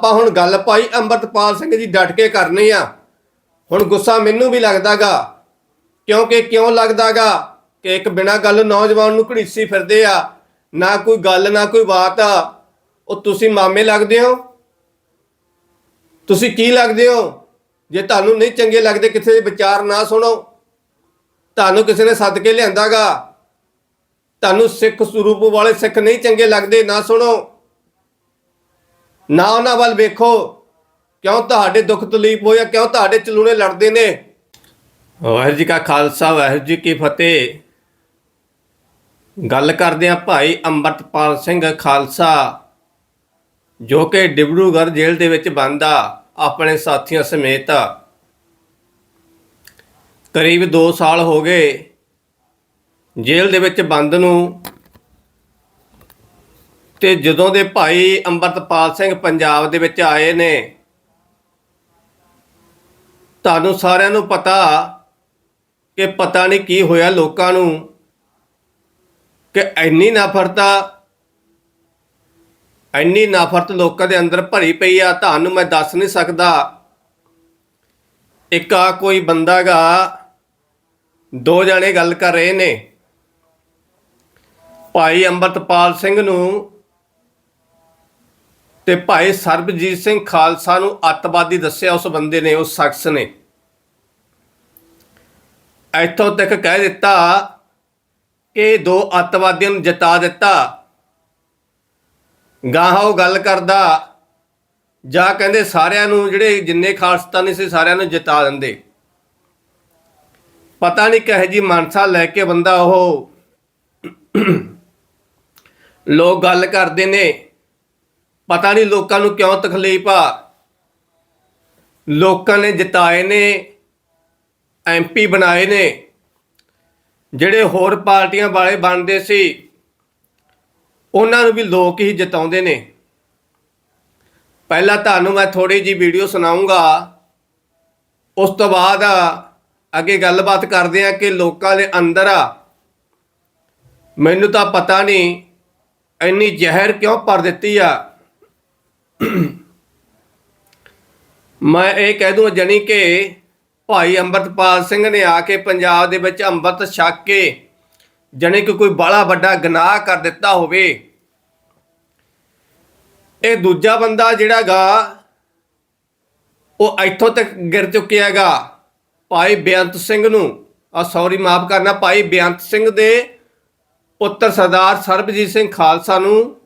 ਆਪਾਂ ਹੁਣ ਗੱਲ ਭਾਈ ਅੰਮ੍ਰਿਤਪਾਲ ਸਿੰਘ ਜੀ ਡਟ ਕੇ ਕਰਨੀ ਆ। ਹੁਣ ਗੁੱਸਾ ਮੈਨੂੰ ਵੀ ਲੱਗਦਾਗਾ। ਕਿਉਂਕਿ ਕਿਉਂ ਲੱਗਦਾਗਾ ਕਿ ਇੱਕ ਬਿਨਾਂ ਗੱਲ ਨੌਜਵਾਨ ਨੂੰ ਘੜੀਸੀ ਫਿਰਦੇ ਆ। ਨਾ ਕੋਈ ਗੱਲ, ਨਾ ਕੋਈ ਬਾਤ ਆ। ਉਹ ਤੁਸੀਂ ਮਾਮੇ ਲੱਗਦੇ ਹੋ। ਤੁਸੀਂ ਕੀ ਲੱਗਦੇ ਹੋ? ਜੇ ਤੁਹਾਨੂੰ ਨਹੀਂ ਚੰਗੇ ਲੱਗਦੇ, ਕਿਸੇ ਦੇ ਵਿਚਾਰ ਨਾ ਸੁਣੋ। ਤੁਹਾਨੂੰ ਕਿਸੇ ਨੇ ਸੱਦ ਕੇ ਲਿਆਂਦਾਗਾ। ਤੁਹਾਨੂੰ ਸਿੱਖ ਸਰੂਪ ਵਾਲੇ ਸਿੱਖ ਨਹੀਂ ਚੰਗੇ ਲੱਗਦੇ, ਨਾ ਸੁਣੋ। ਨਾ ਉਹਨਾਂ ਵੱਲ ਵੇਖੋ। ਕਿਉਂ ਤੁਹਾਡੇ ਦੁੱਖ ਤਕਲੀਫ ਹੋਇਆ ਕਿਉਂ ਤੁਹਾਡੇ ਚਲੂਣੇ ਲੜਦੇ ਨੇ? ਵਾਹਿਗੁਰੂ ਜੀ ਕਾ ਖਾਲਸਾ, ਵਾਹਿਗੁਰੂ ਜੀ ਕੀ ਫਤਿਹ। ਗੱਲ ਕਰਦੇ ਆ ਭਾਈ ਅੰਮ੍ਰਿਤਪਾਲ ਸਿੰਘ ਖਾਲਸਾ, ਜੋ ਕਿ ਡਿਬਰੂਗੜ੍ਹ ਜੇਲ੍ਹ ਦੇ ਵਿੱਚ ਬੰਦ ਆ, ਆਪਣੇ ਸਾਥੀਆਂ ਸਮੇਤ। ਕਰੀਬ 2 ਸਾਲ ਹੋ ਗਏ ਜੇਲ੍ਹ ਦੇ ਵਿੱਚ ਬੰਦ ਨੂੰ। ਤੇ ਜਦੋਂ ਦੇ ਭਾਈ ਅੰਮ੍ਰਿਤਪਾਲ ਸਿੰਘ ਪੰਜਾਬ ਦੇ ਵਿੱਚ ਆਏ ਨੇ, ਤੁਹਾਨੂੰ ਸਾਰਿਆਂ ਨੂੰ ਪਤਾ ਕਿ ਪਤਾ ਨਹੀਂ ਕੀ ਹੋਇਆ ਲੋਕਾਂ ਨੂੰ, ਕਿ ਇੰਨੀ ਨਫ਼ਰਤਾ ਇੰਨੀ ਨਫ਼ਰਤ ਲੋਕਾਂ ਦੇ ਅੰਦਰ ਭਰੀ ਪਈ ਆ, ਤੁਹਾਨੂੰ ਮੈਂ ਦੱਸ ਨਹੀਂ ਸਕਦਾ। ਇੱਕ ਆ ਕੋਈ ਬੰਦਾਗਾ ਦੋ ਜਣੇ ਗੱਲ ਕਰ ਰਹੇ ਨੇ। ਭਾਈ ਅੰਮ੍ਰਿਤਪਾਲ ਸਿੰਘ ਨੂੰ ਤੇ ਭਾਈ ਸਰਬਜੀਤ ਸਿੰਘ ਖਾਲਸਾ ਨੂੰ ਅੱਤਵਾਦੀ ਦੱਸਿਆ ਉਸ ਬੰਦੇ ਨੇ, ਉਸ ਸ਼ਖਸ ਨੇ। ਇੱਥੋਂ ਤੱਕ ਕਹਿ ਦਿੱਤਾ ਕਿ ਦੋ ਅੱਤਵਾਦੀਆਂ ਨੂੰ ਜਿਤਾ ਦਿੱਤਾ। ਗਾਹਾਂ ਉਹ ਗੱਲ ਕਰਦਾ, ਜਾਂ ਕਹਿੰਦੇ ਸਾਰਿਆਂ ਨੂੰ ਜਿਹੜੇ ਜਿੰਨੇ ਖਾਲਸਤਾਨੀ ਸੀ ਸਾਰਿਆਂ ਨੂੰ ਜਿਤਾ ਦਿੰਦੇ। ਪਤਾ ਨਹੀਂ ਕਹੇ ਜੀ ਮਨਸਾ ਲੈ ਕੇ ਬੰਦਾ ਉਹ ਲੋਕ ਗੱਲ ਕਰਦੇ ਨੇ। ਪਤਾ ਨਹੀਂ ਲੋਕਾਂ ਨੂੰ ਕਿਉਂ ਤਕਲੀਫ ਆ। ਲੋਕਾਂ ਨੇ ਜਿਤਾਏ ਨੇ ਐਮਪੀ ਬਣਾਏ ਨੇ। ਜਿਹੜੇ ਹੋਰ ਪਾਰਟੀਆਂ ਵਾਲੇ ਬਣਦੇ ਸੀ, ਉਹਨਾਂ ਨੂੰ ਵੀ ਲੋਕ ਹੀ ਜਿਤਾਉਂਦੇ ਨੇ। ਪਹਿਲਾਂ ਤੁਹਾਨੂੰ ਮੈਂ ਥੋੜੀ ਜੀ ਵੀਡੀਓ ਸੁਣਾਉਂਗਾ ਉਸ ਤੋਂ ਬਾਅਦ ਅੱਗੇ ਗੱਲਬਾਤ ਕਰਦੇ ਆ ਕਿ ਲੋਕਾਂ ਦੇ ਅੰਦਰ ਆ। ਮੈਨੂੰ ਤਾਂ ਪਤਾ ਨਹੀਂ, ਇੰਨੀ ਜ਼ਹਿਰ ਕਿਉਂ ਭਰ ਦਿੱਤੀ ਆ। ਮੈਂ ਇਹ ਕਹਿ ਦੂੰ ਜਣੀ ਕਿ ਭਾਈ ਅੰਮ੍ਰਿਤਪਾਲ ਸਿੰਘ ਨੇ ਆ ਕੇ ਪੰਜਾਬ ਦੇ ਵਿੱਚ ਅੰਮ੍ਰਿਤ ਛਕ ਕੇ ਜਣੇ ਕਿ ਕੋਈ ਬੜਾ ਵੱਡਾ ਗੁਨਾਹ ਕਰ ਦਿੱਤਾ ਹੋਵੇ। ਇਹ ਦੂਜਾ ਬੰਦਾ ਜਿਹੜਾ ਗਾ ਉਹ ਇੱਥੋਂ ਤੱਕ ਗਿਰ ਚੁੱਕਿਆਗਾ ਭਾਈ ਬੇਅੰਤ ਸਿੰਘ ਨੂੰ। ਆ ਸੌਰੀ ਮਾਫ ਕਰਨਾ, ਭਾਈ ਬੇਅੰਤ ਸਿੰਘ ਦੇ ਪੁੱਤਰ ਸਰਦਾਰ ਸਰਬਜੀਤ ਸਿੰਘ ਖਾਲਸਾ ਨੂੰ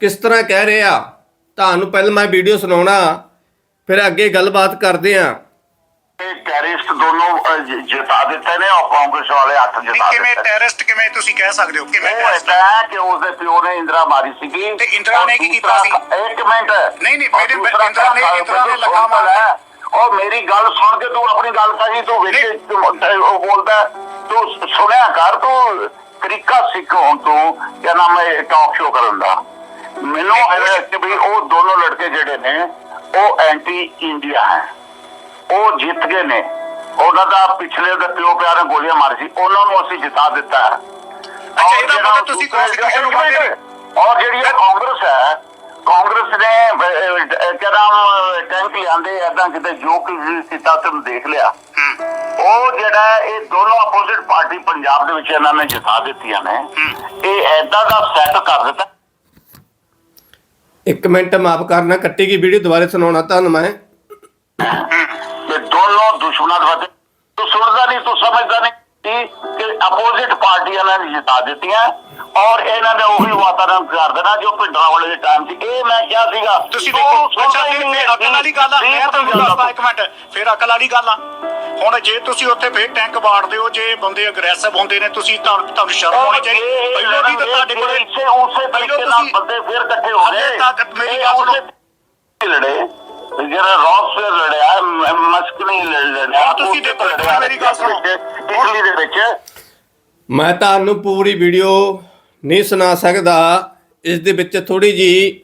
ਕਿਸ ਤਰ੍ਹਾਂ ਕਹਿ ਰਿਹਾ? ਤੁਹਾਨੂੰ ਪਹਿਲਾਂ ਮੈਂ ਵੀਡੀਓ ਸੁਣਾਉਣਾ ਫਿਰ ਅੱਗੇ ਗੱਲਬਾਤ ਕਰਦੇ ਆਂ ਇਹ ਟੈਰਰਿਸਟ ਦੋਨੋਂ ਅਹ, ਜ- ਜਿਤਾ ਦਿੱਤੇ ਨੇ ਔਰ ਕਾਂਗਰਸ ਵਾਲੇ ਹੱਥ ਨਹੀਂ, ਜਿਤਾ ਕਿਵੇਂ ਦਿੱਤੇ ਟੈਰਰਿਸਟ ਕਿਵੇਂ ਤੁਸੀਂ ਕਹਿ ਸਕਦੇ ਹੋ ਕਿਵੇਂ ਉਹ terrorist? ਏਦਾਂ ਹੈ ਕਿ ਉਸਦੇ ਪਿਓ ਨੇ ਇੰਦਰਾ ਮਾਰੀ ਸੀਗੀ ਤੇ ਇੰਦਰਾ ਨੇ ਕੀ ਕੀਤਾ ਸੀ? ਇੱਕ ਮਿੰਟ ਨਹੀਂ, ਨਹੀਂ, ਔਰ ਮੇਰੇ- ਦੂਸਰਾ ਇੰਦਰਾ ਨੇ- ਗੱਲ ਇੰਦਰਾ ਨੇ ਸੁਣ ਲੱਗਾ ਤਾਂ ਮਾਰਿਆ। ਲੈ। ਉਹ ਮੇਰੀ ਗੱਲ ਸੁਣ ਕੇ ਤੂੰ ਆਪਣੀ ਗੱਲ ਕਹੀ ਤੂੰ ਵਿੱਚ ਬੋਲਦਾ ਤੂੰ ਸੁਣਿਆ ਕਰ ਤੂੰ ਤਰੀਕਾ ਸਿੱਖ ਹੁਣ ਤੂੰ ਕਿਆ ਨਾਮ ਹੈ ਟਾਕ ਸ਼ੋ ਕਰਨ ਦਾ ਮੈਨੂੰ ਇਹ ਕਿ ਵੀ ਉਹ ਦੋਨੋਂ ਲੜਕੇ ਜਿਹੜੇ ਨੇ ਉਹ ਐਂਟੀ ਇੰਡੀਆ ਹੈ। ਉਹ ਜਿੱਤ ਗਏ ਨੇ। ਉਹਨਾਂ ਦਾ ਪਿਛਲੇ ਦੇ ਪਿਓ ਪਿਆਰ ਨੇ ਗੋਲੀਆਂ ਮਾਰੀ ਸੀ। ਉਹਨਾਂ ਨੂੰ ਅਸੀਂ ਜਿਤਾ ਦਿੱਤਾ ਹੈ। ਅੱਛਾ, ਇਹਦਾ ਔਰ ਜਿਹੜਾ ਮਤਲਬ ਤੁਸੀਂ ਦੂਸਰੇ- constitution ਨੂੰ ਮੰਨਦੇ ਨਹੀਂ? ਔਰ ਜਿਹੜੀ ਇਹ ਕਾਂਗਰਸ ਹੈ ਕਾਂਗਰਸ ਨੇ ਨਾਮ ਟੈਂਕ ਲਿਆਂਦੇ ਐਦਾਂ ਕਿਤੇ ਜੋ ਵੀ ਕੀਤਾ ਤੈਨੂੰ ਦੇਖ ਲਿਆ। ਉਹ ਜਿਹੜਾ ਇਹ ਦੋਨੋਂ ਆਪੋਜ਼ਿਟ ਪਾਰਟੀ ਪੰਜਾਬ ਦੇ ਵਿੱਚ ਇਹਨਾਂ ਨੇ ਜਿਤਾ ਦਿੱਤੀਆਂ ਨੇ। ਇਹ ਐਦਾਂ ਦਾ ਸੈੱਟ ਕਰ ਦਿੱਤਾ। ਇੱਕ ਮਿੰਟ ਮਾਫ ਕਰਨਾ, ਕੱਟੀ ਗਈ ਵੀਡੀਓ ਦੁਬਾਰੇ ਸੁਣਾਉਣਾ ਤੁਹਾਨੂੰ ਮੈਂ। ਕਿ ਦੋਨੋਂ ਦੁਸ਼ਮਣਾਂ ਦੇ ਤੂੰ ਸੁਣਦਾ ਨਹੀਂ, ਤੂੰ ਸਮਝਦਾ ਨਹੀਂ। ਕਿ ਆਪੋਜ਼ਿਟ ਪਾਰਟੀਆਂ ਨੇ ਜਿਤਾ ਦਿੱਤੀਆਂ ਔਰ ਇਹਨਾਂ ਨੇ ਉਹੀ ਵਾਤਾਵਰਨ ਕਰ ਦੇਣਾ ਜੋ ਪਿੰਡਰਾਂ ਵਾਲੇ ਦੇ ਟਾਈਮ ਸੀ। ਇਹ ਮੈਂ ਕਿਹਾ ਸੀਗਾ ਤੁਸੀਂ ਦੇਖੋ ਅੱਛਾ ਹੀ ਫਿਰ ਨਹੀਂ, ਫਿਰ ਅਕਲ ਵਾਲੀ ਗੱਲ ਆ ਮੈਂ ਤੁਹਾਨੂੰ। ਦੱਸਦਾ ਇੱਕ ਮਿੰਟ ਫਿਰ ਅਕਲ ਵਾਲੀ ਗੱਲ ਆ। ਹੁਣ ਜੇ ਤੁਸੀਂ ਉੱਥੇ ਫਿਰ ਟੈਂਕ ਬਾੜਦੇ ਹੋ ਜੇ ਬੰਦੇ ਅਗਰੈਸਿਵ ਹੁੰਦੇ ਨੇ ਤੁਸੀਂ ਤੁਹਾਨੂੰ ਸ਼ਰਮ ਆਉਣੀ ਚਾਹੀਦੀ। ਇਹ- ਪਹਿਲਾਂ ਦੀ ਤਾਂ ਤੁਹਾਡੇ ਕੋਲੇ ਇਸੇ ਉਸੇ ਤਰੀਕੇ ਨਾਲ ਬੰਦੇ ਫਿਰ ਇਕੱਠੇ ਹੋ ਗਏ। ਮੇਰੀ ਇਹ ਗੱਲ ਸੁਣੋ। ਲੜੇ। ਜਿਹੜਾ ਰੌਸ ਫਿਰ ਲੜਿਆ ਮ- ਮਸਕ ਨਹੀਂ ਲੜਿਆ ਤੁਸੀਂ ਦੇਖੋ, ਮੇਰੀ ਗੱਲ ਸੁਣੋ। ਇਟਲੀ ਦੇ ਵਿੱਚ। ਮੈਂ ਤੁਹਾਨੂੰ ਪੂਰੀ ਵੀਡੀਓ ਨਹੀਂ ਸੁਣਾ ਸਕਦਾ। ਇਸ ਦੇ ਵਿੱਚ ਥੋੜੀ ਜੀ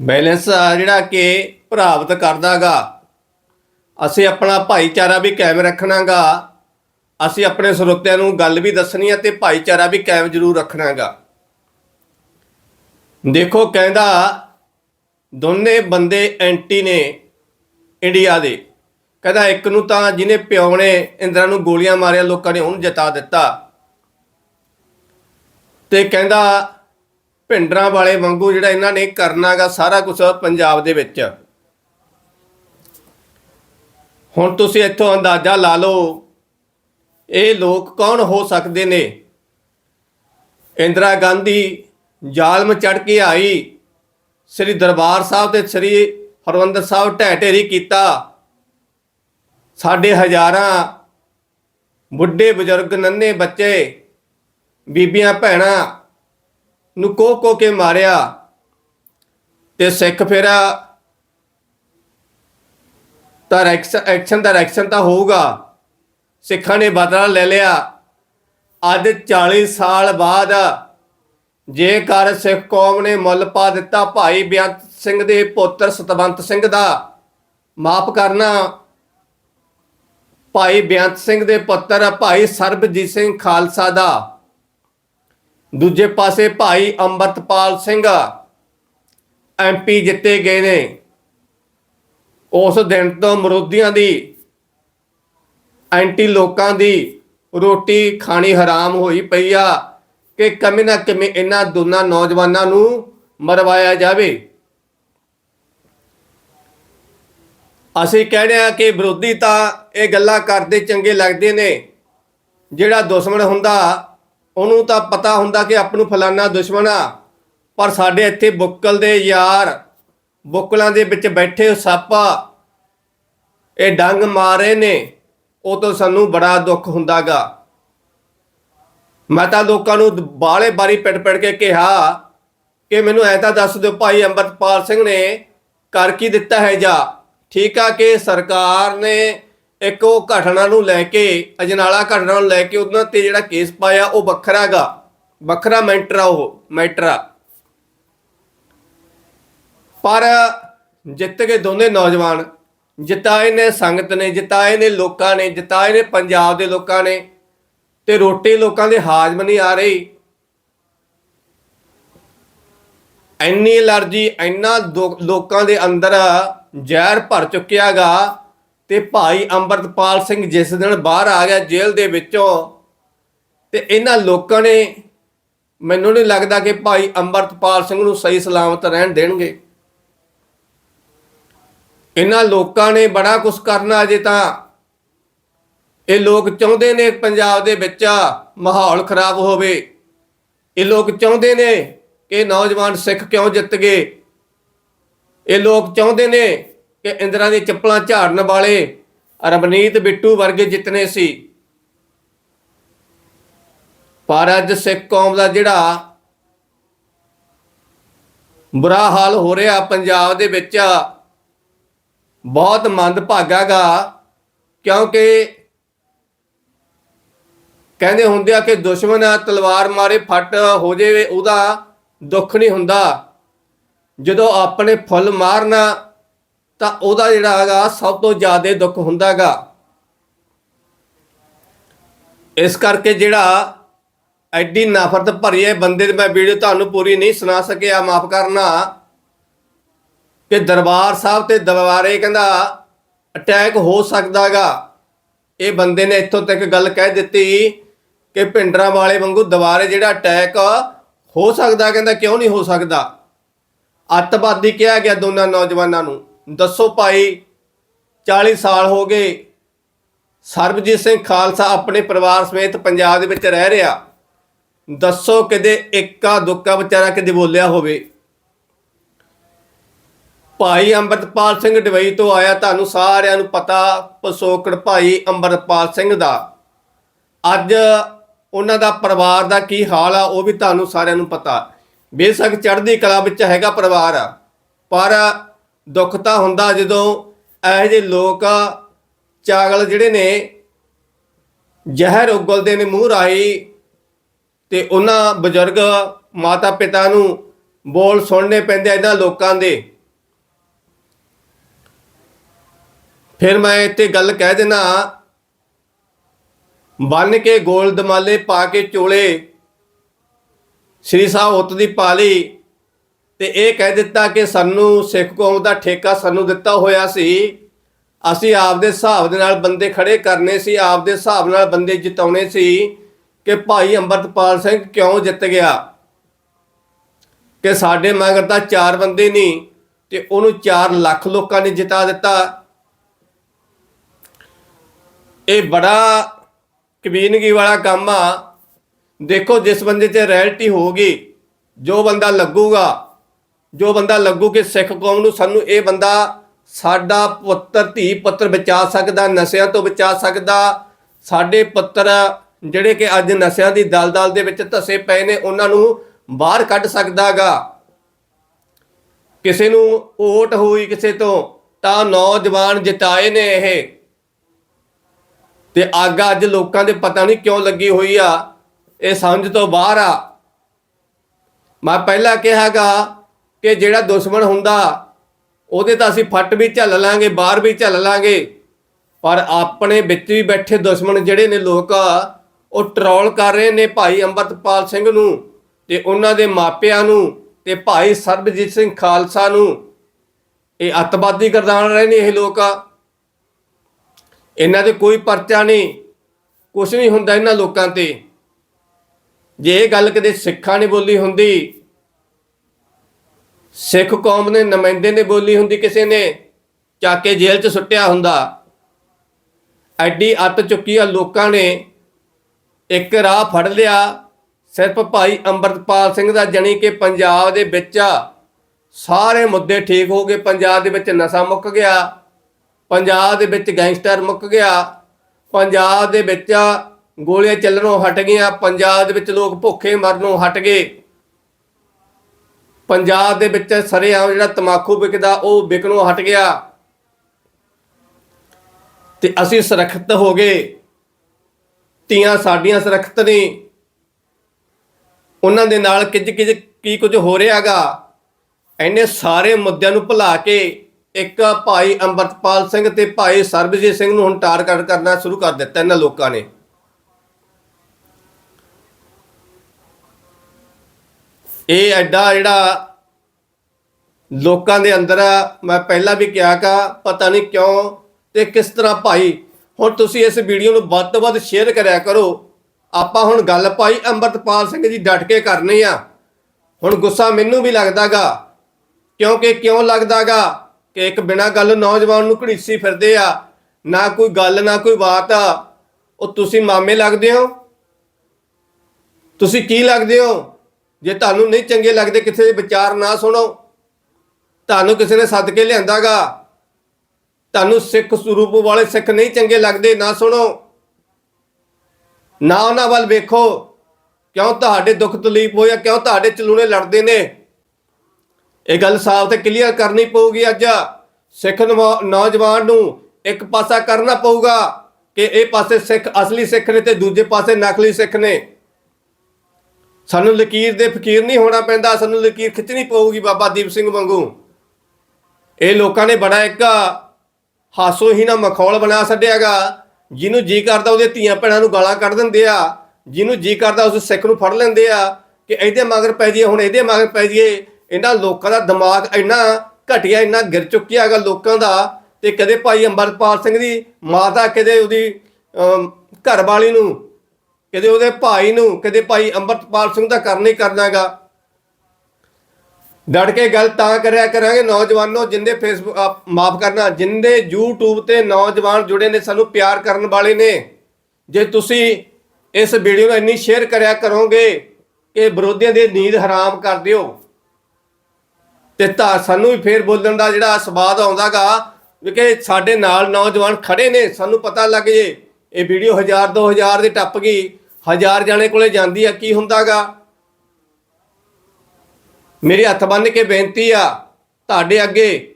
ਬੈਲੈਂਸ ਜਿਹੜਾ ਕਿ ਪ੍ਰਭਾਵਿਤ ਕਰਦਾਗਾ। ਅਸੀਂ ਆਪਣਾ ਭਾਈਚਾਰਾ ਵੀ ਕਾਇਮ ਰੱਖਣਾਗਾ। ਅਸੀਂ ਆਪਣੇ ਸਰੋਤਿਆਂ ਨੂੰ ਗੱਲ ਵੀ ਦੱਸਣੀ ਹੈ ਤੇ ਭਾਈਚਾਰਾ ਵੀ ਕਾਇਮ ਜ਼ਰੂਰ ਰੱਖਣਾਗਾ। ਦੇਖੋ ਕਹਿੰਦਾ ਦੋਨੇ ਬੰਦੇ ਐਂਟੀ ਨੇ ਇੰਡੀਆ ਦੇ। ਕਹਿੰਦਾ ਇੱਕ ਨੂੰ ਤਾਂ ਜਿਹਨੇ ਪਿਓ ਨੇ ਇੰਦਰਾ ਨੂੰ ਗੋਲੀਆਂ ਮਾਰਿਆ, ਲੋਕਾਂ ਨੇ ਉਹਨੂੰ ਜਿਤਾ ਦਿੱਤਾ। ਤੇ ਕਹਿੰਦਾ ਭਿੰਡਰਾਂ ਵਾਲੇ ਵਾਂਗੂ ਜਿਹੜਾ ਇਹਨਾਂ ਨੇ ਕਰਨਾਗਾ ਸਾਰਾ ਕੁਝ ਪੰਜਾਬ ਦੇ ਵਿੱਚ। ਹੁਣ ਤੁਸੀਂ ਇੱਥੋਂ ਅੰਦਾਜ਼ਾ ਲਾ ਲਓ, ਇਹ ਲੋਕ ਕੌਣ ਹੋ ਸਕਦੇ ਨੇ? ਇੰਦਰਾ ਗਾਂਧੀ ਜ਼ਾਲਮ ਚੜ ਕੇ ਆਈ। ਸ੍ਰੀ ਦਰਬਾਰ ਸਾਹਿਬ ਤੇ ਸ੍ਰੀ ਹਰਵੰਦਰ ਸਾਹਿਬ ਢਹਿ ਢੇਰੀ ਕੀਤਾ। ਸਾਡੇ ਹਜ਼ਾਰਾਂ ਬੁੱਢੇ ਬਜ਼ੁਰਗ, ਨੰਨੇ ਬੱਚੇ, ਬੀਬੀਆਂ, ਭੈਣਾਂ ਨੂੰ ਕੋ ਕੋ ਕੇ ਮਾਰਿਆ ਤੇ ਸਿੱਖ ਫਿਰ ਤਾਂ ਐਕਸ਼ਨ ਐਕਸ਼ਨ ਦਾ ਐਕਸ਼ਨ ਤਾਂ ਹੋਊਗਾ। ਸਿੱਖਾਂ ਨੇ ਬਦਲਾ ਲੈ ਲਿਆ। ਅੱਜ 40 ਸਾਲ ਬਾਅਦ ਜੇਕਰ ਸਿੱਖ ਕੌਮ ਨੇ ਮੁੱਲ ਪਾ ਦਿੱਤਾ ਭਾਈ ਬੇਅੰਤ ਸਿੰਘ ਦੇ ਪੁੱਤਰ ਸਤਵੰਤ ਸਿੰਘ ਦਾ, ਮਾਫ ਕਰਨਾ। ਭਾਈ ਬੇਅੰਤ ਸਿੰਘ ਦੇ ਪੁੱਤਰ ਭਾਈ ਸਰਬਜੀਤ ਸਿੰਘ ਖਾਲਸਾ ਦਾ। ਦੂਜੇ ਪਾਸੇ ਭਾਈ ਅੰਮ੍ਰਿਤਪਾਲ ਸਿੰਘ ਐਮਪੀ ਜਿੱਤੇ ਗਏ ਨੇ। ਉਸ ਦਿਨ ਤੋਂ ਮਰੋਧੀਆਂ ਦੀ, ਐਂਟੀ ਲੋਕਾਂ ਦੀ ਰੋਟੀ ਖਾਣੀ ਹਰਾਮ ਹੋਈ ਪਈ ਆ। ਕਿ ਕਮੇ ਨਾ ਕਮੇ ਇਹਨਾਂ ਦੋਨਾਂ ਨੌਜਵਾਨਾਂ ਨੂੰ ਮਰਵਾਇਆ ਜਾਵੇ। ਅਸੀਂ ਕਹਿੰਦੇ ਆ ਕਿ ਵਿਰੋਧੀ ਤਾਂ ਇਹ ਗੱਲਾਂ ਕਰਦੇ ਚੰਗੇ ਲੱਗਦੇ ਨੇ। ਜਿਹੜਾ ਦੁਸ਼ਮਣ ਹੁੰਦਾ, ਉਹਨੂੰ ਤਾਂ ਪਤਾ ਹੁੰਦਾ ਕਿ ਆਪ ਨੂੰ ਫਲਾਨਾ ਦੁਸ਼ਮਣ ਆ। ਪਰ ਸਾਡੇ ਇੱਥੇ ਬੁੱਕਲ ਦੇ ਯਾਰ, ਬੁੱਕਲਾਂ ਦੇ ਵਿੱਚ ਬੈਠੇ ਸੱਪ ਇਹ ਡੰਗ ਮਾਰੇ ਨੇ, ਉਹ ਤੋਂ ਸਾਨੂੰ ਬੜਾ ਦੁੱਖ ਹੁੰਦਾਗਾ। ਮੈਂ ਤਾਂ ਲੋਕਾਂ ਨੂੰ ਬਾਲੇ ਬਾਰੀ ਪਿੱਟ ਪਿੱਟ ਕੇ ਕਿਹਾ ਕਿ ਮੈਨੂੰ ਐ ਤਾਂ ਦੱਸ ਦਿਓ ਭਾਈ ਅੰਮ੍ਰਿਤਪਾਲ ਸਿੰਘ ਨੇ ਕਰ ਕੀ ਦਿੱਤਾ ਹੈ ਜਾਂ? ਠੀਕ ਆ ਕਿ ਸਰਕਾਰ ਨੇ ਇੱਕ ਉਹ ਘਟਨਾ ਨੂੰ ਲੈ ਕੇ, ਅਜਨਾਲਾ ਘਟਨਾ ਨੂੰ ਲੈ ਕੇ ਉਹਨਾਂ ਤੇ ਜਿਹੜਾ ਕੇਸ ਪਾਇਆ, ਉਹ ਵੱਖਰਾਗਾ ਵੱਖਰਾ ਮੈਂਟਰ ਆ ਉਹ, ਮੈਟਰਾ। ਪਰ ਜਿੱਤ ਕੇ ਦੋਨੇ ਨੌਜਵਾਨ, ਜਿਤਾਏ ਨੇ ਸੰਗਤ ਨੇ, ਜਿਤਾਏ ਨੇ ਲੋਕਾਂ ਨੇ, ਜਿਤਾਏ ਨੇ ਪੰਜਾਬ ਦੇ ਲੋਕਾਂ ਨੇ ਤੇ ਰੋਟੀ ਲੋਕਾਂ ਦੇ ਹਾਜ਼ਮ ਨਹੀਂ ਆ ਰਹੀ। ਇੰਨੀ ਅਲਰਜੀ, ਇੰਨਾ ਦੁ- ਲੋਕਾਂ ਦੇ ਅੰਦਰ ਜ਼ਹਿਰ ਭਰ ਚੁੱਕਿਆਗਾ ਤੇ ਭਾਈ ਅੰਮ੍ਰਿਤਪਾਲ ਸਿੰਘ ਜਿਸ ਦਿਨ ਬਾਹਰ ਆ ਗਿਆ ਜੇਲ੍ਹ ਦੇ ਵਿੱਚੋਂ ਤੇ ਇਹਨਾਂ ਲੋਕਾਂ ਨੇ ਮੈਨੂੰ ਨਹੀਂ ਲੱਗਦਾ ਕਿ ਭਾਈ ਅੰਮ੍ਰਿਤਪਾਲ ਸਿੰਘ ਨੂੰ ਸਹੀ ਸਲਾਮਤ ਰਹਿਣ ਦੇਣਗੇ। ਇਹਨਾਂ ਲੋਕਾਂ ਨੇ ਬੜਾ ਕੁਝ ਕਰਨਾ ਅਜੇ ਤਾਂ। ਇਹ ਲੋਕ ਚਾਹੁੰਦੇ ਨੇ ਪੰਜਾਬ ਦੇ ਵਿੱਚ ਮਾਹੌਲ ਖਰਾਬ ਹੋਵੇ। ਇਹ ਲੋਕ ਚਾਹੁੰਦੇ ਨੇ ਕਿ ਨੌਜਵਾਨ ਸਿੱਖ ਕਿਉਂ ਜਿੱਤ ਗਏ? ਇਹ ਲੋਕ ਚਾਹੁੰਦੇ ਨੇ ਕਿ ਇੰਦਰਾ ਦੀ ਚੱਪਲਾਂ ਝਾੜਨ ਵਾਲੇ ਰਵਨੀਤ ਬਿੱਟੂ ਵਰਗੇ ਜਿੱਤਨੇ ਸੀ। ਪਰ ਅੱਜ ਸਿੱਖ ਕੌਮ ਦਾ ਜਿਹੜਾ ਬੁਰਾ ਹਾਲ ਹੋ ਰਿਹਾ ਪੰਜਾਬ ਦੇ ਵਿੱਚ ਬਹੁਤ ਮੰਦਭਾਗਾਗਾ ਕਿਉਂਕਿ ਕਹਿੰਦੇ ਹੁੰਦੇ ਆ ਕਿ ਦੁਸ਼ਮਣ ਤਲਵਾਰ ਮਾਰੇ ਫੱਟ ਹੋ ਜਾਵੇ, ਉਹਦਾ ਦੁੱਖ ਨਹੀਂ ਹੁੰਦਾ। ਜਦੋਂ ਆਪਣੇ ਫੁੱਲ ਮਾਰਨਾ ਤਾਂ ਉਹਦਾ ਜਿਹੜਾ ਹੈਗਾ ਸਭ ਤੋਂ ਜ਼ਿਆਦਾ ਦੁੱਖ ਹੁੰਦਾਗਾ ਇਸ ਕਰਕੇ ਜਿਹੜਾ ਐਡੀ ਨਫ਼ਰਤ ਭਰੀ ਹੈ ਬੰਦੇ ਦੀ, ਮੈਂ ਵੀਡੀਓ ਤੁਹਾਨੂੰ ਪੂਰੀ ਨਹੀਂ ਸੁਣਾ ਸਕਿਆ, ਮਾਫ ਕਰਨਾ। ਕਿ ਦਰਬਾਰ ਸਾਹਿਬ ਤੇ ਦਰਬਾਰੇ ਕਹਿੰਦਾ ਅਟੈਕ ਹੋ ਸਕਦਾਗਾ ਇਹ ਬੰਦੇ ਨੇ ਇੱਥੋਂ ਤੱਕ ਗੱਲ ਕਹਿ ਦਿੱਤੀ। ਕਿ ਭਿੰਡਰਾਂ ਵਾਲੇ ਵਾਂਗੂ ਦੁਬਾਰੇ ਜਿਹੜਾ ਅਟੈਕ ਹੋ ਸਕਦਾ, ਕਹਿੰਦਾ ਕਿਉਂ ਨਹੀਂ ਹੋ ਸਕਦਾ? ਅੱਤਵਾਦੀ ਕਿਹਾ ਗਿਆ ਦੋਨਾਂ ਨੌਜਵਾਨਾਂ ਨੂੰ, ਦੱਸੋ ਭਾਈ 40 ਸਾਲ ਹੋ ਗਏ, ਸਰਬਜੀਤ ਸਿੰਘ ਖਾਲਸਾ ਆਪਣੇ ਪਰਿਵਾਰ ਸਮੇਤ ਪੰਜਾਬ ਦੇ ਵਿੱਚ ਰਹਿ ਰਿਹਾ। ਦੱਸੋ ਕਿਤੇ ਇੱਕਾ ਦੁੱਕਾ ਵਿਚਾਰਾ ਕਿਤੇ ਬੋਲਿਆ ਹੋਵੇ? ਭਾਈ ਅੰਮ੍ਰਿਤਪਾਲ ਸਿੰਘ ਡਵਈ ਤੋਂ ਆਇਆ, ਤੁਹਾਨੂੰ ਸਾਰਿਆਂ ਨੂੰ ਪਤਾ, ਪਸੋਕੜ ਭਾਈ ਅੰਮ੍ਰਿਤਪਾਲ ਸਿੰਘ ਦਾ। ਅੱਜ ਉਹਨਾਂ ਦਾ ਪਰਿਵਾਰ ਦਾ ਕੀ ਹਾਲ ਆ, ਉਹ ਵੀ ਤੁਹਾਨੂੰ ਸਾਰਿਆਂ ਨੂੰ ਪਤਾ। ਬੇਸ਼ੱਕ ਚੜ੍ਹਦੀ ਕਲਾ ਵਿੱਚ ਹੈਗਾ ਪਰਿਵਾਰ ਆ, ਪਰ ਦੁੱਖ ਤਾਂ ਹੁੰਦਾ ਜਦੋਂ ਇਹੋ ਜਿਹੇ ਲੋਕ ਚਾਗਲ ਜਿਹੜੇ ਨੇ, ਜ਼ਹਿਰ ਉਗਲਦੇ ਨੇ ਮੂੰਹ ਰਾਹੀਂ, ਤੇ ਉਹਨਾਂ ਬਜ਼ੁਰਗ ਮਾਤਾ ਪਿਤਾ ਨੂੰ ਬੋਲ ਸੁਣਨੇ ਪੈਂਦੇ ਇਹਨਾਂ ਲੋਕਾਂ ਦੇ। ਫਿਰ ਮੈਂ ਇੱਥੇ ਗੱਲ ਕਹਿ ਦੇਣਾ ਬੰਨ ਕੇ ਗੋਲ ਦਮਾਲੇ ਪਾ ਕੇ ਚੋਲੇ। ਸ੍ਰੀ ਸਾਹਿਬ ਉੱਤ ਦੀ ਪਾ ਲਈ ਤੇ ਇਹ ਕਹਿ ਦਿੱਤਾ ਕਿ ਸਾਨੂੰ ਸਿੱਖ ਕੌਮ ਦਾ ਠੇਕਾ ਸਾਨੂੰ ਦਿੱਤਾ ਹੋਇਆ ਸੀ। ਅਸੀਂ ਆਪਦੇ ਹਿਸਾਬ ਦੇ ਨਾਲ ਬੰਦੇ ਖੜੇ ਕਰਨੇ ਸੀ, ਆਪਦੇ ਹਿਸਾਬ ਨਾਲ ਬੰਦੇ ਜਿਤਾਉਣੇ ਸੀ ਕਿ ਭਾਈ ਅੰਮ੍ਰਿਤਪਾਲ ਸਿੰਘ ਕਿਉਂ ਜਿੱਤ ਗਿਆ? ਕਿ ਸਾਡੇ ਮਗਰ ਤਾਂ ਚਾਰ ਬੰਦੇ ਨਹੀਂ ਤੇ ਉਹਨੂੰ 4 ਲੱਖ ਲੋਕਾਂ ਨੇ ਜਿਤਾ ਦਿੱਤਾ। ਇਹ ਬੜਾ ਕਬੀਨਗੀ ਵਾਲਾ ਕੰਮ ਆ। ਦੇਖੋ, ਜਿਸ ਬੰਦੇ 'ਚ ਰੈਲਿਟੀ ਹੋਊਗੀ, ਜੋ ਬੰਦਾ ਲੱਗੂਗਾ, ਜੋ ਬੰਦਾ ਲੱਗੂ ਕਿ ਸਿੱਖ ਕੌਮ ਨੂੰ ਸਾਨੂੰ ਇਹ ਬੰਦਾ ਸਾਡਾ ਪੁੱਤਰ, ਧੀ, ਪੁੱਤਰ ਬਚਾ ਸਕਦਾ, ਨਸ਼ਿਆਂ ਤੋਂ ਬਚਾ ਸਕਦਾ। ਸਾਡੇ ਪੁੱਤਰ ਜਿਹੜੇ ਕਿ ਅੱਜ ਨਸ਼ਿਆਂ ਦੀ ਦਲਦਲ ਦੇ ਵਿੱਚ ਧਸੇ ਪਏ ਨੇ, ਉਹਨਾਂ ਨੂੰ ਬਾਹਰ ਕੱਢ ਸਕਦਾਗਾ। ਕਿਸੇ ਨੂੰ ਓਟ ਹੋਈ ਕਿਸੇ ਤੋਂ, ਤਾਂ ਨੌਜਵਾਨ ਜਿਤਾਏ ਨੇ ਇਹ। ਤੇ ਅੱਗ ਅੱਜ ਲੋਕਾਂ ਦੇ ਪਤਾ ਨਹੀਂ ਕਿਉਂ ਲੱਗੀ ਹੋਈ ਆ, ਇਹ ਸਮਝ ਤੋਂ ਬਾਹਰ ਆ। ਮੈਂ ਪਹਿਲਾਂ ਕਿਹਾਗਾ ਕਿ ਜਿਹੜਾ ਦੁਸ਼ਮਣ ਹੁੰਦਾ, ਉਹਦੇ ਤਾਂ ਅਸੀਂ ਫੱਟ ਵੀ ਝੱਲ ਲਾਂਗੇ, ਬਾਹਰ ਵੀ ਝੱਲ ਲਾਂਗੇ, ਪਰ ਆਪਣੇ ਵਿੱਚ ਵੀ ਬੈਠੇ ਦੁਸ਼ਮਣ ਜਿਹੜੇ ਨੇ ਲੋਕ, ਉਹ ਟਰੋਲ ਕਰ ਰਹੇ ਨੇ ਭਾਈ ਅੰਮ੍ਰਿਤਪਾਲ ਸਿੰਘ ਨੂੰ ਤੇ ਉਹਨਾਂ ਦੇ ਮਾਪਿਆਂ ਨੂੰ ਤੇ ਭਾਈ ਸਰਬਜੀਤ ਸਿੰਘ ਖਾਲਸਾ ਨੂੰ। ਇਹ ਅੱਤਵਾਦੀ ਗਰਦਾਨ ਰਹੇ ਨੇ ਇਹ ਲੋਕ। ਇਹਨਾਂ ਦੇ ਕੋਈ ਪਰਚਾ ਨਹੀਂ ਕੁਝ ਨਹੀਂ ਹੁੰਦਾ ਇਹਨਾਂ ਲੋਕਾਂ ਤੇ। ਜੇ ਇਹ ਗੱਲ ਕਦੇ ਸਿੱਖਾਂ ਨੇ ਬੋਲੀ ਹੁੰਦੀ, ਸਿੱਖ ਕੌਮ ਨੇ ਨੁਮਾਇੰਦੇ ਨੇ ਬੋਲੀ ਹੁੰਦੀ ਕਿਸੇ ਨੇ, ਚੱਕ ਕੇ ਜੇਲ੍ਹ 'ਚ ਸੁੱਟਿਆ ਹੁੰਦਾ। ਐਡੀ ਅੱਤ ਚੁੱਕੀ ਆ ਲੋਕਾਂ ਨੇ, ਇੱਕ ਰਾਹ ਫੜ ਲਿਆ, ਸਿਰਫ ਭਾਈ ਅੰਮ੍ਰਿਤਪਾਲ ਸਿੰਘ ਦਾ, ਜਣੀ ਕਿ ਪੰਜਾਬ ਦੇ ਵਿੱਚ ਸਾਰੇ ਮੁੱਦੇ ਠੀਕ ਹੋ ਗਏ, ਪੰਜਾਬ ਦੇ ਵਿੱਚ ਨਸ਼ਾ ਮੁੱਕ ਗਿਆ। ਪੰਜਾਬ ਦੇ ਵਿੱਚ ਗੈਂਗਸਟਰ ਮੁੱਕ ਗਿਆ। ਪੰਜਾਬ ਦੇ ਵਿੱਚ ਗੋਲੀਆਂ ਚੱਲਣੋਂ ਹਟ ਗਈਆਂ। ਪੰਜਾਬ ਦੇ ਵਿੱਚ ਲੋਕ ਭੁੱਖੇ ਮਰਨੋਂ ਹਟ ਗਏ। ਪੰਜਾਬ ਦੇ ਵਿੱਚ ਸਰੇਆਮ ਜਿਹੜਾ ਤਮਾਕੂ ਵਿਕਦਾ, ਉਹ ਵਿਕਣੋਂ ਹਟ ਗਿਆ। ਤੇ ਅਸੀਂ ਸੁਰੱਖਿਅਤ ਹੋ ਗਏ। ਧੀਆਂ ਸਾਡੀਆਂ ਸੁਰੱਖਿਅਤ ਨੇ। ਉਹਨਾਂ ਦੇ ਨਾਲ ਕਿਜ ਕਿਜ ਕੀ ਕੁਝ ਹੋ ਰਿਹਾਗਾ? ਐਨੇ ਸਾਰੇ ਮੁੱਦਿਆਂ ਨੂੰ ਭੁਲਾ ਕੇ ਇੱਕ ਭਾਈ ਅੰਮ੍ਰਿਤਪਾਲ ਸਿੰਘ ਤੇ ਭਾਈ ਸਰਬਜੀਤ ਸਿੰਘ ਨੂੰ ਹੁਣ ਟਾਰਗੇਟ ਕਰਨਾ ਸ਼ੁਰੂ ਕਰ ਦਿੱਤਾ ਇਹਨਾਂ ਲੋਕਾਂ ਨੇ। ਇਹ ਐਡਾ ਜਿਹੜਾ ਲੋਕਾਂ ਦੇ ਅੰਦਰ ਮੈਂ ਪਹਿਲਾਂ ਵੀ ਕਿਹਾ ਕਾ ਪਤਾ ਨਹੀਂ ਕਿਉਂ ਤੇ ਕਿਸ ਤਰ੍ਹਾਂ ਭਾਈ, ਹੁਣ ਤੁਸੀਂ ਇਸ ਵੀਡੀਓ ਨੂੰ ਵੱਧ ਤੋਂ ਵੱਧ ਸ਼ੇਅਰ ਕਰਿਆ ਕਰੋ। ਆਪਾਂ ਹੁਣ ਗੱਲ ਭਾਈ ਅੰਮ੍ਰਿਤਪਾਲ ਸਿੰਘ ਜੀ ਡਟ ਕੇ ਕਰਨੀ ਆ। ਹੁਣ ਗੁੱਸਾ ਮੈਨੂੰ ਵੀ ਲੱਗਦਾਗਾ ਕਿਉਂਕਿ ਕਿਉਂ ਲੱਗਦਾਗਾ ਕਿ ਇੱਕ ਬਿਨਾਂ ਗੱਲ ਨੌਜਵਾਨ ਨੂੰ ਘੜੀਸੀ ਫਿਰਦੇ ਆ, ਨਾ ਕੋਈ ਗੱਲ, ਨਾ ਕੋਈ ਬਾਤ ਆ, ਉਹ ਤੁਸੀਂ ਮਾਮੇ ਲੱਗਦੇ ਹੋ? ਤੁਸੀਂ ਕੀ ਲੱਗਦੇ ਹੋ? ਜੇ ਤੁਹਾਨੂੰ ਨਹੀਂ ਚੰਗੇ ਲੱਗਦੇ, ਕਿਸੇ ਦੇ ਵਿਚਾਰ ਨਾ ਸੁਣੋ। ਤੁਹਾਨੂੰ ਕਿਸੇ ਨੇ ਸੱਦ ਕੇ ਲਿਆਂਦਾਗਾ। ਤੁਹਾਨੂੰ ਸਿੱਖ ਸਰੂਪ ਵਾਲੇ ਸਿੱਖ ਨਹੀਂ ਚੰਗੇ ਲੱਗਦੇ, ਨਾ ਸੁਣੋ। ਨਾ ਉਹਨਾਂ ਵੱਲ ਵੇਖੋ। ਕਿਉਂ ਤੁਹਾਡੇ ਦੁੱਖ ਤਕਲੀਫ ਹੋਇਆ ਕਿਉਂ ਤੁਹਾਡੇ ਚਲੂਣੇ ਲੜਦੇ ਨੇ? ਇਹ ਗੱਲ ਸਾਫ਼ ਤੇ ਕਲੀਅਰ ਕਰਨੀ ਪਊਗੀ ਅੱਜ। ਸਿੱਖ ਨੌ- ਨੌਜਵਾਨ ਨੂੰ ਇੱਕ ਪਾਸਾ ਕਰਨਾ ਪਊਗਾ ਕਿ ਇਹ ਪਾਸੇ ਸਿੱਖ, ਅਸਲੀ ਸਿੱਖ ਨੇ ਤੇ ਦੂਜੇ ਪਾਸੇ ਨਕਲੀ ਸਿੱਖ ਨੇ। ਸਾਨੂੰ ਲਕੀਰ ਦੇ ਫਕੀਰ ਨਹੀਂ ਹੋਣਾ ਪੈਂਦਾ, ਸਾਨੂੰ ਲਕੀਰ ਖਿੱਚਣੀ ਪਊਗੀ ਬਾਬਾ ਦੀਪ ਸਿੰਘ ਵਾਂਗੂ। ਇਹ ਲੋਕਾਂ ਨੇ ਬੜਾ ਇੱਕ ਹਾਸੋ ਹੀ ਨਾ ਮਖੌਲ ਬਣਾ ਛੱਡਿਆਗਾ, ਜਿਹਨੂੰ ਜੀ ਕਰਦਾ ਉਹਦੇ ਧੀਆਂ ਭੈਣਾਂ ਨੂੰ ਗਾਲਾਂ ਕੱਢ ਦਿੰਦੇ ਆ, ਜਿਹਨੂੰ ਜੀ ਕਰਦਾ ਉਸ ਸਿੱਖ ਨੂੰ ਫੜ ਲੈਂਦੇ ਆ, ਕਿ ਇਹਦੇ ਮਗਰ ਪੈ ਜਾਈਏ, ਹੁਣ ਇਹਦੇ ਮਗਰ ਪੈ ਜਾਈਏ। ਇਹਨਾਂ ਲੋਕਾਂ ਦਾ ਦਿਮਾਗ ਇੰਨਾ ਘਟਿਆ ਇੰਨਾ ਗਿਰ ਚੁੱਕਿਆ ਹੈਗਾ ਲੋਕਾਂ ਦਾ ਤੇ ਕਦੇ ਭਾਈ ਅੰਮ੍ਰਿਤਪਾਲ ਸਿੰਘ ਦੀ ਮਾਤਾ ਕਦੇ ਉਹਦੀ ਅਮ, ਘਰਵਾਲੀ ਨੂੰ ਕਦੇ ਉਹਦੇ ਭਾਈ ਨੂੰ ਕਦੇ ਭਾਈ ਅੰਮ੍ਰਿਤਪਾਲ ਸਿੰਘ ਦਾ ਕਰਨਾ ਹੀ ਕਰਨਾਗਾ ਡਟ ਕੇ ਗੱਲ ਤਾਂ ਕਰਿਆ ਕਰਾਂਗੇ ਨੌਜਵਾਨੋ ਜਿੰਦੇ ਫੇਸਬੁੱਕ ਮਾਫ ਕਰਨਾ ਜਿੰਦੇ YouTube ਤੇ ਨੌਜਵਾਨ ਜੁੜੇ ਨੇ ਸਾਨੂੰ ਪਿਆਰ ਕਰਨ ਵਾਲੇ ਨੇ ਜੇ ਤੁਸੀਂ ਇਸ ਵੀਡੀਓ ਨੂੰ ਇੰਨੀ ਸ਼ੇਅਰ ਕਰਿਆ ਕਰੋਗੇ ਕਿ ਵਿਰੋਧੀਆਂ ਦੀ ਨੀਂਦ ਹਰਾਮ ਕਰ ਦਿਓ। ਤੇ ਤਾਂ ਸਾਨੂੰ ਵੀ ਫੇਰ ਬੋਲਣ ਦਾ ਜਿਹੜਾ ਸਵਾਦ ਆਉਂਦਾਗਾ ਕਿ ਸਾਡੇ ਨਾਲ ਨੌਜਵਾਨ ਖੜੇ ਨੇ, ਸਾਨੂੰ ਪਤਾ ਲੱਗ ਜੇ। ਇਹ ਵੀਡੀਓ 1000 2000 ਦੀ ਟੱਪ ਗਈ। ਹਜ਼ਾਰ ਜਾਣੇ ਕੋਲੇ ਜਾਂਦੀ ਆ, ਕੀ ਹੁੰਦਾਗਾ? ਮੇਰੇ ਹੱਥ ਬੰਨ ਕੇ ਬੇਨਤੀ ਆ, ਤੁਹਾਡੇ ਅੱਗੇ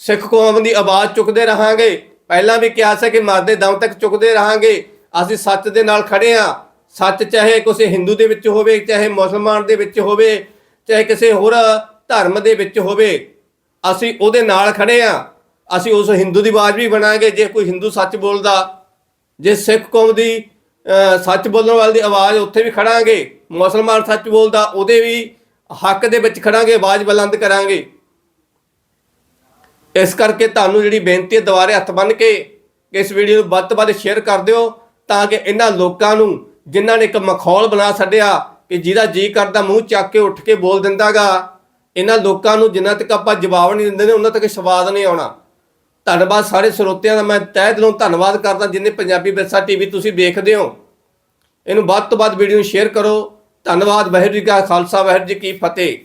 ਸਿੱਖ ਕੌਮ ਦੀ ਆਵਾਜ਼ ਚੁੱਕਦੇ ਰਹਾਂਗੇ। ਪਹਿਲਾਂ ਵੀ ਕਿਹਾ ਸੀ ਕਿ ਮਰਦੇ ਦਮ ਤੱਕ ਚੁੱਕਦੇ ਰਹਾਂਗੇ। ਅਸੀਂ ਸੱਚ ਦੇ ਨਾਲ ਖੜੇ ਆ। ਸੱਚ ਚਾਹੇ ਕਿਸੇ ਹਿੰਦੂ ਦੇ ਵਿੱਚ ਹੋਵੇ, ਚਾਹੇ ਮੁਸਲਮਾਨ ਦੇ ਵਿੱਚ ਹੋਵੇ, ਚਾਹੇ ਕਿਸੇ ਹੋਰ ਧਰਮ ਦੇ ਵਿੱਚ ਹੋਵੇ, ਅਸੀਂ ਉਹਦੇ ਨਾਲ ਖੜੇ ਆ ਅਸੀਂ ਉਸ ਹਿੰਦੂ ਦੀ ਆਵਾਜ਼ ਵੀ ਬਣਾਂਗੇ, ਜੇ ਕੋਈ ਹਿੰਦੂ ਸੱਚ ਬੋਲਦਾ, ਜੇ ਸਿੱਖ ਕੌਮ ਦੀ ਸੱਚ ਬੋਲਣ ਵਾਲੇ ਦੀ ਆਵਾਜ਼ ਉੱਥੇ ਵੀ ਖੜਾਂਗੇ, ਮੁਸਲਮਾਨ ਸੱਚ ਬੋਲਦਾ, ਉਹਦੇ ਵੀ ਹੱਕ ਦੇ ਵਿੱਚ ਖੜਾਂਗੇ, ਆਵਾਜ਼ ਬੁਲੰਦ ਕਰਾਂਗੇ। ਇਸ ਕਰਕੇ ਤੁਹਾਨੂੰ ਜਿਹੜੀ ਬੇਨਤੀ ਹੈ, ਦੁਬਾਰੇ ਹੱਥ ਬੰਨ ਕੇ ਇਸ ਵੀਡੀਓ ਨੂੰ ਵੱਧ ਤੋਂ ਵੱਧ ਸ਼ੇਅਰ ਕਰ ਦਿਓ, ਤਾਂ ਕਿ ਇਹਨਾਂ ਲੋਕਾਂ ਨੂੰ, ਜਿਨ੍ਹਾਂ ਨੇ ਇੱਕ ਮਖੌਲ ਬਣਾ ਛੱਡਿਆ, ਕਿ ਜਿਹਦਾ ਜੀ ਕਰਦਾ, ਮੂੰਹ ਚੱਕ ਕੇ ਉੱਠ ਕੇ ਬੋਲ ਦਿੰਦਾਗਾ ਇਹਨਾਂ ਲੋਕਾਂ ਨੂੰ ਜਿੰਨਾ ਤੱਕ ਆਪਾਂ ਜਵਾਬ ਨਹੀਂ ਦਿੰਦੇ ਨੇ, ਉਹਨਾਂ ਤੱਕ ਸਵਾਦ ਨਹੀਂ ਆਉਣਾ। ਧੰਨਵਾਦ ਸਾਰੇ ਸਰੋਤਿਆਂ ਦਾ, ਮੈਂ ਤਹਿ ਦਿਲੋਂ ਧੰਨਵਾਦ ਕਰਦਾ ਜਿੰਨੇ ਪੰਜਾਬੀ ਵਿਰਸਾ ਟੀਵੀ ਤੁਸੀਂ ਵੇਖਦੇ ਹੋ। ਇਹਨੂੰ ਵੱਧ ਤੋਂ ਵੱਧ ਵੀਡੀਓ ਨੂੰ ਸ਼ੇਅਰ ਕਰੋ। ਧੰਨਵਾਦ, ਵਾਹਿਗੁਰੂ ਜੀ ਕਾ ਖਾਲਸਾ, ਵਾਹਿਗੁਰੂ ਜੀ ਕੀ ਫਤਿਹ।